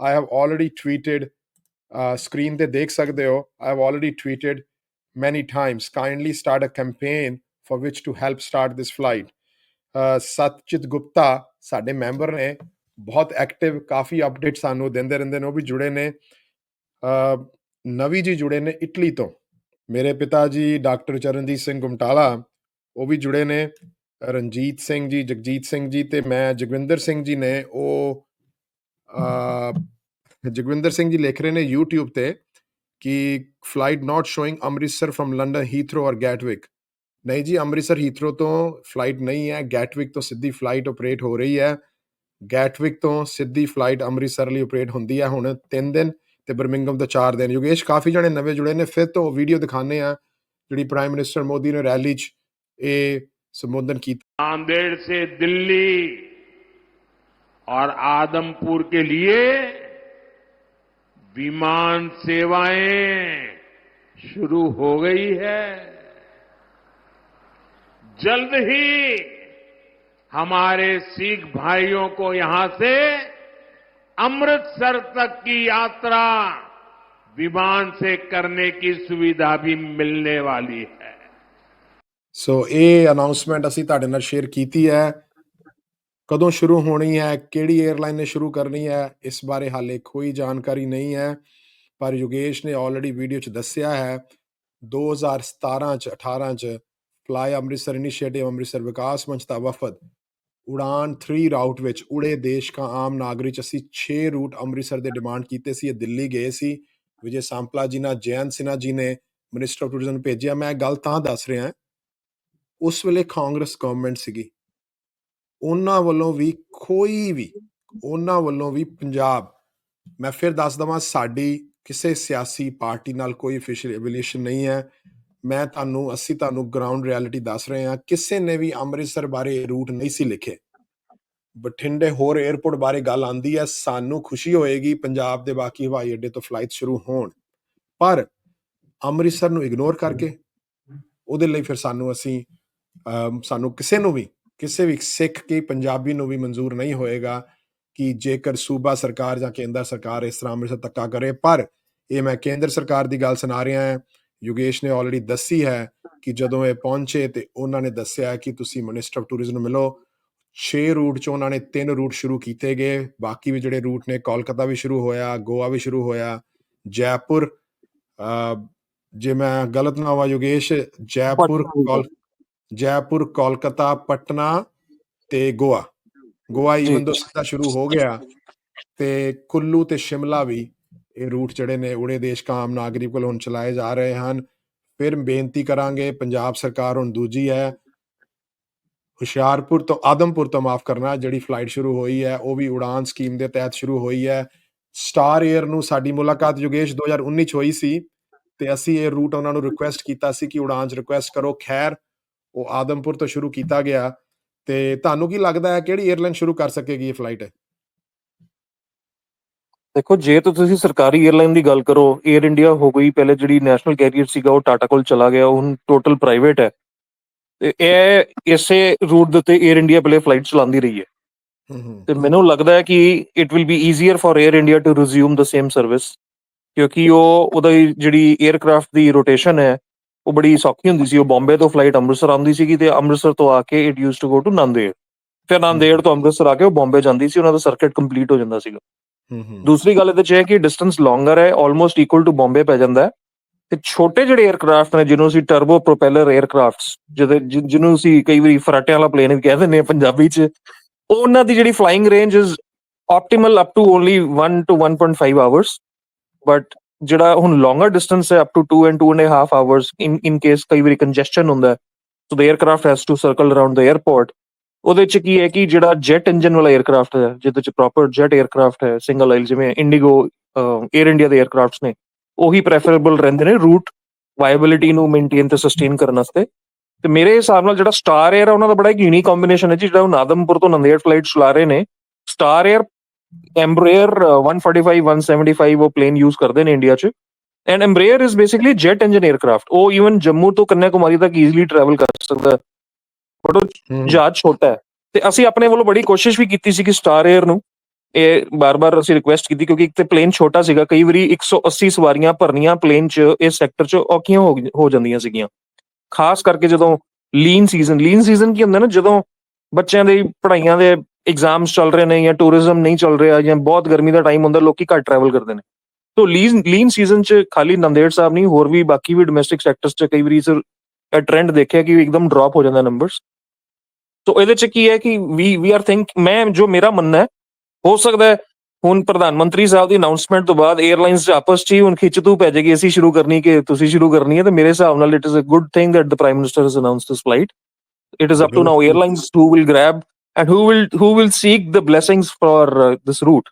I have already tweeted screen ਤੇ ਦੇਖ ਸਕਦੇ ਹੋ I have already tweeted many times, kindly start a campaign for which to help start this flight. Satchit Gupta ਸਾਡੇ ਮੈਂਬਰ ਨੇ, ਬਹੁਤ ਐਕਟਿਵ ਕਾਫੀ ਅਪਡੇਟ ਸਾਨੂੰ ਦਿੰਦੇ ਰਹਿੰਦੇ ਨੇ, ਉਹ ਵੀ ਜੁੜੇ ਨੇ। ਨਵੀ ਜੀ ਜੁੜੇ ਨੇ ਇਟਲੀ ਤੋਂ। ਮੇਰੇ ਪਿਤਾ ਜੀ ਡਾਕਟਰ ਚਰਨਜੀਤ ਸਿੰਘ ਗੁਮਟਾਲਾ, ਉਹ ਵੀ ਜੁੜੇ ਨੇ। ਰਣਜੀਤ ਸਿੰਘ ਜੀ, ਜਗਜੀਤ ਸਿੰਘ ਜੀ ਤੇ ਮੈਂ ਜਗਵਿੰਦਰ ਸਿੰਘ ਜੀ ਨੇ। ਉਹ ਜਗਵਿੰਦਰ ਸਿੰਘ ਜੀ ਲਿਖ ਰਹੇ ਨੇ YouTube ਤੇ ਕਿ flight not showing Amritsar from London Heathrow or Gatwick ਨਹੀਂ ਜੀ, ਅੰਮ੍ਰਿਤਸਰ ਹੀਥਰੋ ਤੋਂ ਫਲਾਈਟ ਨਹੀਂ ਹੈ। ਗੈਟਵਿਕ ਤੋਂ ਸਿੱਧੀ ਫਲਾਈਟ ਆਪਰੇਟ ਹੋ ਰਹੀ ਹੈ। ਗੈਟਵਿਕ ਤੋਂ ਸਿੱਧੀ ਫਲਾਈਟ ਅੰਮ੍ਰਿਤਸਰ ਲਈ ਆਪਰੇਟ ਹੁੰਦੀ ਹੈ ਹੁਣ 3 ਦਿਨ। ਤੇ ਬਰਮਿੰਗਮ ਤੋਂ 4 ਦਿਨ ਯੋਗੇਸ਼ ਕਾਫੀ ਜਣੇ ਨਵੇਂ ਜੁੜੇ ਨੇ ਫਿਰ ਤੋਂ ਵੀਡੀਓ ਦਿਖਾਣੇ ਆ ਜਿਹੜੀ ਪ੍ਰਾਈਮ ਮਿਨਿਸਟਰ ਮੋਦੀ ਨੇ ਰੈਲੀ 'ਚ ਇਹ ਸੰਬੋਧਨ ਕੀਤਾ नांदेड़ से दिल्ली और आदमपुर के लिए विमान सेवाएं शुरू हो गई है जल्द ही हमारे सिख भाइयों को यहां से अमृतसर तक की यात्रा विमान से करने की सुविधा भी मिलने वाली है ਸੋ ਇਹ ਅਨਾਉਂਸਮੈਂਟ ਅਸੀਂ ਤੁਹਾਡੇ ਨਾਲ ਸ਼ੇਅਰ ਕੀਤੀ ਹੈ ਕਦੋਂ ਸ਼ੁਰੂ ਹੋਣੀ ਹੈ ਕਿਹੜੀ 에ਅਰਲਾਈਨ ਨੇ ਸ਼ੁਰੂ ਕਰਨੀ ਹੈ ਇਸ ਬਾਰੇ ਹਾਲੇ ਕੋਈ ਜਾਣਕਾਰੀ ਨਹੀਂ ਹੈ ਪਰ ਯੋਗੇਸ਼ ਨੇ ਆਲਰੇਡੀ ਵੀਡੀਓ 'ਚ ਦੱਸਿਆ ਹੈ 2017 'ਚ 18 'ਚ ਫਲਾਈ ਅੰਮ੍ਰਿਤਸਰ ਇਨੀਸ਼ੀਏਟਿਵ ਅੰਮ੍ਰਿਤਸਰ ਵਿਕਾਸ ਮੰਚ ਦਾ ਵਫਦ ਉਡਾਨ 3 ਰਾਊਟ ਵਿੱਚ ਉੜੇ ਦੇਸ਼ ਕਾ ਆਮ ਨਾਗਰਿਕ 'ਚ ਅਸੀਂ 6 ਰੂਟ ਅੰਮ੍ਰਿਤਸਰ ਦੇ ਡਿਮਾਂਡ ਕੀਤੇ ਸੀ, ਇਹ ਦਿੱਲੀ ਗਏ ਸੀ। ਵਿਜੇ ਸਾਂਪਲਾ ਜੀ ਨਾਲ ਜੈਨ ਸਿਨਹਾ ਜੀ ਨੇ ਮਿਨਿਸਟਰ ਆਫ ਟੂਰਿਜ਼ਮ ਭੇਜਿਆ। ਮੈਂ ਗੱਲ ਤਾਂ ਦੱਸ ਰਿਹਾ ਉਸ ਵੇਲੇ ਕਾਂਗਰਸ ਗਵਰਨਮੈਂਟ ਸੀਗੀ। ਉਹਨਾਂ ਵੱਲੋਂ ਵੀ ਕੋਈ ਵੀ, ਉਹਨਾਂ ਵੱਲੋਂ ਵੀ ਪੰਜਾਬ, ਮੈਂ ਫਿਰ ਦੱਸ ਦਵਾਂ, ਸਾਡੀ ਕਿਸੇ ਸਿਆਸੀ ਪਾਰਟੀ ਨਾਲ ਕੋਈ ਅਫੀਸ਼ੀਅਲ ਐਫੀਲੀਏਸ਼ਨ ਨਹੀਂ ਹੈ। ਮੈਂ ਤੁਹਾਨੂੰ, ਅਸੀਂ ਤੁਹਾਨੂੰ ਗਰਾਊਂਡ ਰਿਐਲਿਟੀ ਦੱਸ ਰਹੇ ਹਾਂ। ਕਿਸੇ ਨੇ ਵੀ ਅੰਮ੍ਰਿਤਸਰ ਬਾਰੇ ਰੂਟ ਨਹੀਂ ਸੀ ਲਿਖੇ। ਬਠਿੰਡੇ ਹੋਰ 에ਅਰਪੋਰਟ ਬਾਰੇ ਗੱਲ ਆਂਦੀ ਹੈ, ਸਾਨੂੰ ਖੁਸ਼ੀ ਹੋਏਗੀ ਪੰਜਾਬ ਦੇ ਬਾਕੀ ਹਵਾਈ ਅੱਡੇ ਤੋਂ ਫਲਾਈਟ ਸ਼ੁਰੂ ਹੋਣ। ਪਰ ਅੰਮ੍ਰਿਤਸਰ ਨੂੰ ਇਗਨੋਰ ਕਰਕੇ ਉਹਦੇ ਲਈ ਫਿਰ ਸਾਨੂੰ ਅਸੀਂ, ਅਮ, ਸਾਨੂੰ ਕਿਸੇ ਨੂੰ ਵੀ, ਕਿਸੇ ਵੀ ਸਿੱਖ ਕੀ ਪੰਜਾਬੀ ਨੂੰ ਵੀ ਮਨਜ਼ੂਰ ਨਹੀਂ ਹੋਏਗਾ ਕਿ ਜੇਕਰ ਸੂਬਾ ਸਰਕਾਰ ਜਾਂ ਕੇਂਦਰ ਸਰਕਾਰ ਇਸ ਤਰ੍ਹਾਂ ਅੰਮ੍ਰਿਤਸਰ ਧੱਕਾ ਕਰੇ। ਪਰ ਇਹ ਮੈਂ ਕੇਂਦਰ ਸਰਕਾਰ ਦੀ ਗੱਲ ਸੁਣਾ ਰਿਹਾ ਹਾਂ। ਯੋਗੇਸ਼ ਨੇ ਆਲਰੇਡੀ ਦੱਸੀ ਹੈ ਕਿ ਜਦੋਂ ਇਹ ਪਹੁੰਚੇ ਤੇ ਉਹਨਾਂ ਨੇ ਦੱਸਿਆ ਕਿ ਤੁਸੀਂ ਮਿਨਿਸਟਰ ਆਫ ਟੂਰਿਜ਼ਮ ਨੂੰ ਮਿਲੋ। 6 ਰੂਟ ਚ ਉਹਨਾਂ ਨੇ ਤਿੰਨ ਰੂਟ ਸ਼ੁਰੂ ਕੀਤੇ ਗਏ। ਬਾਕੀ ਵੀ ਜਿਹੜੇ ਰੂਟ ਨੇ ਕੋਲਕਾਤਾ ਵੀ ਸ਼ੁਰੂ ਹੋਇਆ ਗੋਆ ਵੀ ਸ਼ੁਰੂ ਹੋਇਆ ਜੈਪੁਰ ਜੇ ਮੈਂ ਗਲਤ ਨਾ ਹੋਵਾ ਯੋਗੇਸ਼ ਜੈਪੁਰ ਜੈਪੁਰ ਕੋਲਕਾਤਾ ਪਟਨਾ ਤੇ ਗੋਆ। ਗੋਆ ਜੀ। ਈਵਨ ਦੋ ਸਿੱਧਾ ਸ਼ੁਰੂ ਹੋ ਗਿਆ ਤੇ ਕੁੱਲੂ ਤੇ ਸ਼ਿਮਲਾ ਵੀ। ਰੂਟ ਜਿਹੜੇ ਨੇ ਉੜੇ ਦੇਸ਼ ਕਾ ਆਮ ਨਾਗਰਿਕ ਕੋਲ ਹੁਣ ਚਲਾਏ ਜਾ ਰਹੇ ਹਨ। ਫਿਰ ਬੇਨਤੀ ਕਰਾਂਗੇ, ਪੰਜਾਬ ਸਰਕਾਰ ਹੁਣ ਦੂਜੀ ਹੈ। ਹੁਸ਼ਿਆਰਪੁਰ ਤੋਂ ਆਦਮਪੁਰ ਤੋਂ ਮਾਫ ਕਰਨਾ, ਜਿਹੜੀ ਫਲਾਈਟ ਸ਼ੁਰੂ ਹੋਈ ਹੈ, ਉਹ ਵੀ ਉਡਾਨ ਸਕੀਮ ਦੇ ਤਹਿਤ ਸ਼ੁਰੂ ਹੋਈ ਹੈ। ਸਟਾਰ 에ਅਰ ਨੂੰ ਸਾਡੀ ਮੁਲਾਕਾਤ ਯੋਗੇਸ਼ 2019 ਚ ਹੋਈ ਸੀ ਤੇ ਅਸੀਂ ਇਹ ਰੂਟ ਉਹਨਾਂ ਨੂੰ ਰਿਕੁਐਸਟ ਕੀਤਾ ਸੀ ਕਿ ਉਡਾਨ 'ਚ ਰਿਕੁਐਸਟ ਕਰੋ। ਖੈਰ, ਉਹ ਆਦਮਪੁਰ ਤੋਂ ਸ਼ੁਰੂ ਕੀਤਾ ਗਿਆ ਤੇ ਤੁਹਾਨੂੰ ਕੀ ਲੱਗਦਾ ਹੈ ਕਿਹੜੀ 에ਅਰਲਾਈਨ ਸ਼ੁਰੂ ਕਰ ਸਕੇਗੀ ਇਹ ਫਲਾਈਟ ਦੇਖੋ ਜੇ ਤਾਂ ਤੁਸੀਂ ਸਰਕਾਰੀ 에ਅਰਲਾਈਨ ਦੀ ਗੱਲ ਕਰੋ 에ਅਰ ਇੰਡੀਆ ਹੋ ਗਈ ਪਹਿਲੇ ਜਿਹੜੀ ਨੈਸ਼ਨਲ ਕੈਰੀਅਰ ਸੀਗਾ ਉਹ ਟਾਟਾ ਕੋਲ ਚਲਾ ਗਿਆ ਹੁਣ ਟੋਟਲ ਪ੍ਰਾਈਵੇਟ ਹੈ। ਤੇ ਇਹ ਇਸੇ ਰੂਟ ਦੇ ਉੱਤੇ 에ਅਰ ਇੰਡੀਆ ਪਹਿਲੇ ਫਲਾਈਟ ਚਲਾਉਂਦੀ ਰਹੀ ਹੈ। ਤੇ ਮੈਨੂੰ ਲੱਗਦਾ ਹੈ ਕਿ it will be easier for air India to resume the same service ਕਿਉਂਕਿ ਉਹ ਉਹਦਾ ਜਿਹੜੀ 에ਅਰਕ੍ਰਾਫਟ ਦੀ ਰੋਟੇਸ਼ਨ ਹੈ ਉਹ ਬੜੀ ਸੌਖੀ ਹੁੰਦੀ ਸੀ। ਉਹ ਬੰਬੇ ਤੋਂ ਫਲਾਈਟ ਅੰਮ੍ਰਿਤਸਰ ਆਉਂਦੀ ਸੀਗੀ ਤੇ ਅੰਮ੍ਰਿਤਸਰ ਤੋਂ ਆ ਕੇ it used to go to Nanded ਫਿਰ ਨਾਂਦੇੜ ਤੋਂ ਅੰਮ੍ਰਿਤਸਰ ਆ ਕੇ ਉਹ ਬੰਬੇ ਜਾਂਦੀ ਸੀ ਉਹਨਾਂ ਦਾ ਸਰਕਟ ਕੰਪਲੀਟ ਹੋ ਜਾਂਦਾ ਸੀਗਾ। ਦੂਸਰੀ ਗੱਲ ਇਹਦੇ ਚ ਹੈ ਕਿ ਡਿਸਟੈਂਸ ਲੌਂਗਰ ਹੈ ਆਲਮੋਸਟ ਇਕੁਅਲ ਟੂ ਬੰਬੇ ਪੈ ਜਾਂਦਾ ਹੈ। ਤੇ ਛੋਟੇ ਜਿਹੜੇ 에ਅਰਕ੍ਰਾਫਟ ਨੇ, ਜਿਹਨੂੰ ਅਸੀਂ ਟਰਬੋ ਪ੍ਰੋਪੈਲਰ 에ਅਰਕ੍ਰਾਫਟਸ ਜਿਹਦੇ ਜਿਹਨੂੰ ਅਸੀਂ ਕਈ ਵਾਰੀ ਫਰਾਟੇ ਵਾਲਾ ਪਲੇਨ ਵੀ ਕਹਿੰਦੇ ਨੇ ਪੰਜਾਬੀ ਚ ਉਹਨਾਂ ਦੀ ਜਿਹੜੀ flying range is optimal up to only 1 to 1.5 hours but ਜਿਹੜਾ ਹੁਣ ਲੌਂਗਰ ਡਿਸਟੈਂਸ ਹੈ up to 2 and 2 and half hours in in case ਕਈ ਵਾਰੀ ਕੰਜੈਸ਼ਨ ਹੁੰਦਾ so the aircraft has to circle around the airport ਉਹਦੇ ਚ ਕੀ ਹੈ ਕਿ ਜਿਹੜਾ ਜੈਟ ਇੰਜਨ ਵਾਲਾ 에ਅਰਕ੍ਰਾਫਟ ਹੈ, ਜਿਹਦੇ ਚ ਪ੍ਰੋਪਰ ਜੈਟ 에ਅਰਕ੍ਰਾਫਟ ਹੈ ਸਿੰਗਲ ਆਇਲ ਜਿਵੇਂ ਇੰਡੀਗੋ 에ਅਰ ਇੰਡੀਆ ਦੇ 에ਅਰਕ੍ਰਾਫਟਸ ਨੇ, ਉਹੀ ਪ੍ਰੈਫਰੇਬਲ ਰਹਿੰਦੇ ਨੇ ਰੂਟ ਵਾਇਬਿਲਿਟੀ ਨੂੰ ਮੇਨਟੇਨ ਤੇ ਸਸਟੇਨ ਕਰਨ ਵਾਸਤੇ। ਤੇ ਮੇਰੇ ਹਿਸਾਬ ਨਾਲ ਜਿਹੜਾ ਸਟਾਰ 에ਅਰ ਹੈ ਉਹਨਾਂ ਦਾ ਬੜਾ ਇੱਕ ਯੂਨੀਕ ਕੰਬੀਨੇਸ਼ਨ ਹੈ ਜਿਹੜਾ ਉਹ ਨਾਦਮਪੁਰ ਤੋਂ ਨੰਦੇੜ ਫਲਾਈਟ ਚਲਾ ਰਹੇ ਨੇ। ਸਟਾਰ 에ਅਰ ਐਮਬ੍ਰੇਅਰ 145 175 ਉਹ ਪਲੇਨ ਯੂਜ਼ ਕਰਦੇ ਨੇ ਇੰਡੀਆ 'ਚ। And Embraer is basically jet engine aircraft ਉਹ ਈਵਨ ਜੰਮੂ ਤੋਂ ਕੰਨਿਆ ਕੁਮਾਰੀ ਤੱਕ ਈਜ਼ੀਲੀ ਟਰੈਵਲ ਕਰ ਸਕਦਾ ਬਟ ਉਹ ਜਹਾਜ਼ ਛੋਟਾ ਹੈ। ਤੇ ਅਸੀਂ ਆਪਣੇ ਵੱਲੋਂ ਬੜੀ ਕੋਸ਼ਿਸ਼ ਵੀ ਕੀਤੀ ਸੀ ਕਿ ਸਟਾਰ 에ਅਰ ਨੂੰ। ਇਹ ਬਾਰ-ਬਾਰ ਅਸੀਂ ਰਿਕੁਐਸਟ ਕੀਤੀ ਕਿਉਂਕਿ ਇੱਕ ਤੇ ਪਲੇਨ ਛੋਟਾ ਸੀਗਾ ਕਈ ਵਾਰੀ 180 ਸਵਾਰੀਆਂ ਭਰਨੀਆਂ ਪਲੇਨ 'ਚ ਇਸ ਸੈਕਟਰ 'ਚ ਔਖੀਆਂ ਹੋ ਜਾਂਦੀਆਂ ਸੀਗੀਆਂ। ਖਾਸ ਕਰਕੇ ਜਦੋਂ ਲੀਨ ਸੀਜ਼ਨ ਲੀਨ ਸੀਜ਼ਨ ਕੀ ਹੁੰਦਾ ਨਾ ਜਦੋਂ ਬੱਚਿਆਂ ਦੇ ਪੜ੍ਹਾਈਆਂ ਦੇ ਐਗਜ਼ਾਮਸ ਚੱਲ ਰਹੇ ਨੇ ਜਾਂ ਟੂਰਿਜ਼ਮ ਨਹੀਂ ਚੱਲ ਰਿਹਾ ਜਾਂ ਬਹੁਤ ਗਰਮੀ ਦਾ ਟਾਈਮ ਹੁੰਦਾ ਲੋਕੀ ਘੱਟ ਟਰੈਵਲ ਕਰਦੇ ਨੇ। ਤੋਂ ਲੀਨ ਲੀਨ ਸੀਜ਼ਨ 'ਚ ਖਾਲੀ ਨੰਦੇੜ ਸਾਹਿਬ ਨਹੀਂ ਹੋਰ ਵੀ ਬਾਕੀ ਵੀ ਡੋਮੈਸਟਿਕ ਸੈਕਟਰਸ 'ਚ ਕਈ ਵਾਰੀ ਸਰ ਟ੍ਰੈਂਡ ਦੇਖਿਆ ਕਿ ਇੱਕਦਮ ਡ੍ਰੌਪ ਹੋ ਜਾਂਦਾ ਨੰਬਰਸ ਸੋ ਇਹਦੇ 'ਚ ਕੀ ਹੈ ਕਿ ਵੀ ਵੀ ਆਰ ਥਿੰਕ ਮੈਂ ਜੋ ਮੇਰਾ ਮੰਨਣਾ ਹੈ ਹੋ ਸਕਦਾ ਹੈ ਹੁਣ ਪ੍ਰਧਾਨ ਮੰਤਰੀ ਸਾਹਿਬ ਦੀ ਅਨਾਉਂਸਮੈਂਟ ਤੋਂ ਬਾਅਦ 에ਅਰਲਾਈਨਸ ਚ ਆਪਸ ਚ ਹੀ ਹੁਣ ਖਿੱਚ ਤੂ ਪੈ ਜਾਏਗੀ ਅਸੀਂ ਸ਼ੁਰੂ ਕਰਨੀ ਕਿ ਤੁਸੀਂ ਸ਼ੁਰੂ ਕਰਨੀ ਹੈ ਤੇ ਮੇਰੇ ਹਿਸਾਬ ਨਾਲ it is a good thing that the prime minister has announced this flight. It is up to now ਬਿਲਕੁਲ। airlines who will grab and who will who will seek the blessings for uh, this route.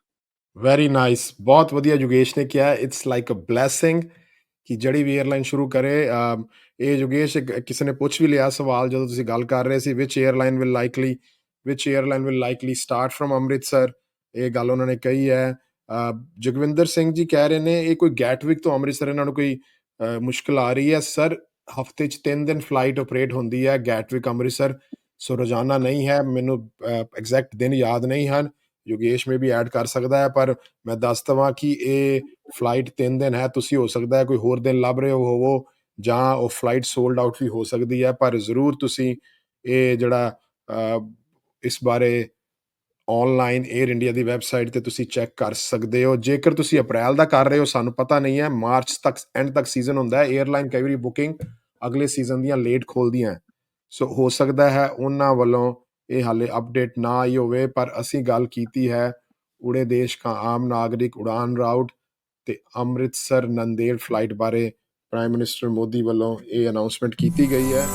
Very nice ਬਹੁਤ ਵਧੀਆ ਯੋਗੇਸ਼ ਨੇ ਕਿਹਾ it's like a blessing ਕਿ ਜਿਹੜੀ ਵੀ airline ਸ਼ੁਰੂ ਕਰੇ ਅਮ, ਇਹ ਯੋਗੇਸ਼ ਕਿਸੇ ਨੇ ਪੁੱਛ ਵੀ ਲਿਆ ਸਵਾਲ ਜਦੋਂ ਤੁਸੀਂ ਗੱਲ ਕਰ ਰਹੇ ਸੀ which airline will likely which airline will likely start from Amritsar? ਇਹ ਗੱਲ ਉਹਨਾਂ ਨੇ ਕਹੀ ਹੈ। ਅ, ਜਗਵਿੰਦਰ ਸਿੰਘ ਜੀ ਕਹਿ ਰਹੇ ਨੇ ਇਹ ਕੋਈ ਗੈਟਵਿਕ ਤੋਂ ਅੰਮ੍ਰਿਤਸਰ ਇਹਨਾਂ ਨੂੰ ਕੋਈ ਅ, ਮੁਸ਼ਕਲ ਆ ਰਹੀ ਹੈ। ਸਰ ਹਫ਼ਤੇ 'ਚ 3 ਦਿਨ ਫਲਾਈਟ ਆਪਰੇਟ ਹੁੰਦੀ ਹੈ ਗੈਟਵਿਕ ਅੰਮ੍ਰਿਤਸਰ। ਸੋ ਰੋਜ਼ਾਨਾ ਨਹੀਂ ਹੈ ਮੈਨੂੰ ਐਗਜ਼ੈਕਟ ਦਿਨ ਯਾਦ ਨਹੀਂ ਹਨ। ਯੋਗੇਸ਼ ਮੇ ਵੀ ਐਡ ਕਰ ਸਕਦਾ ਹੈ ਪਰ ਮੈਂ ਦੱਸ ਦਵਾਂ ਕਿ ਇਹ ਫਲਾਈਟ 3 ਦਿਨ ਹੈ। ਤੁਸੀਂ ਹੋ ਸਕਦਾ ਹੈ ਕੋਈ ਹੋਰ ਦਿਨ ਲੱਭ ਰਹੇ ਹੋਵੋ। ਜਾਂ ਉਹ ਫਲਾਈਟ ਸੋਲਡ ਆਊਟ ਵੀ ਹੋ ਸਕਦੀ ਹੈ, ਪਰ ਜ਼ਰੂਰ ਤੁਸੀਂ ਇਹ ਜਿਹੜਾ ਇਸ ਬਾਰੇ ਆਨਲਾਈਨ 에ਅਰ ਇੰਡੀਆ ਦੀ ਵੈਬਸਾਈਟ ਤੇ ਤੁਸੀਂ ਚੈੱਕ ਕਰ ਸਕਦੇ ਹੋ। ਜੇਕਰ ਤੁਸੀਂ ਅਪ੍ਰੈਲ ਦਾ ਕਰ ਰਹੇ ਹੋ, ਸਾਨੂੰ ਪਤਾ ਨਹੀਂ ਹੈ ਮਾਰਚ ਤੱਕ ਐਂਡ ਤੱਕ ਸੀਜ਼ਨ ਹੁੰਦਾ ਹੈ। 에ਅਰਲਾਈਨ ਕਈ ਵਾਰੀ ਬੁਕਿੰਗ ਅਗਲੇ ਸੀਜ਼ਨ ਦੀਆਂ ਲੇਟ ਖੋਲਦੀਆਂ ਸੋ ਹੋ ਸਕਦਾ ਹੈ ਉਹਨਾਂ ਵੱਲੋਂ ਇਹ ਹਾਲੇ ਅਪਡੇਟ ਨਾ ਆਈ ਹੋਵੇ, ਪਰ ਅਸੀਂ ਗੱਲ ਕੀਤੀ ਹੈ ਉੜੇ ਦੇਸ਼ ਕਾ ਆਮ ਨਾਗਰਿਕ ਉਡਾਨ ਰਾਊਟ ਤੇ ਅੰਮ੍ਰਿਤਸਰ ਨੰਦੇੜ ਫਲਾਈਟ ਬਾਰੇ ਪ੍ਰਾਈਮ ਮਿਨਿਸਟਰ ਮੋਦੀ ਵੱਲੋਂ ਇਹ ਅਨਾਉਂਸਮੈਂਟ ਕੀਤੀ ਗਈ ਹੈ।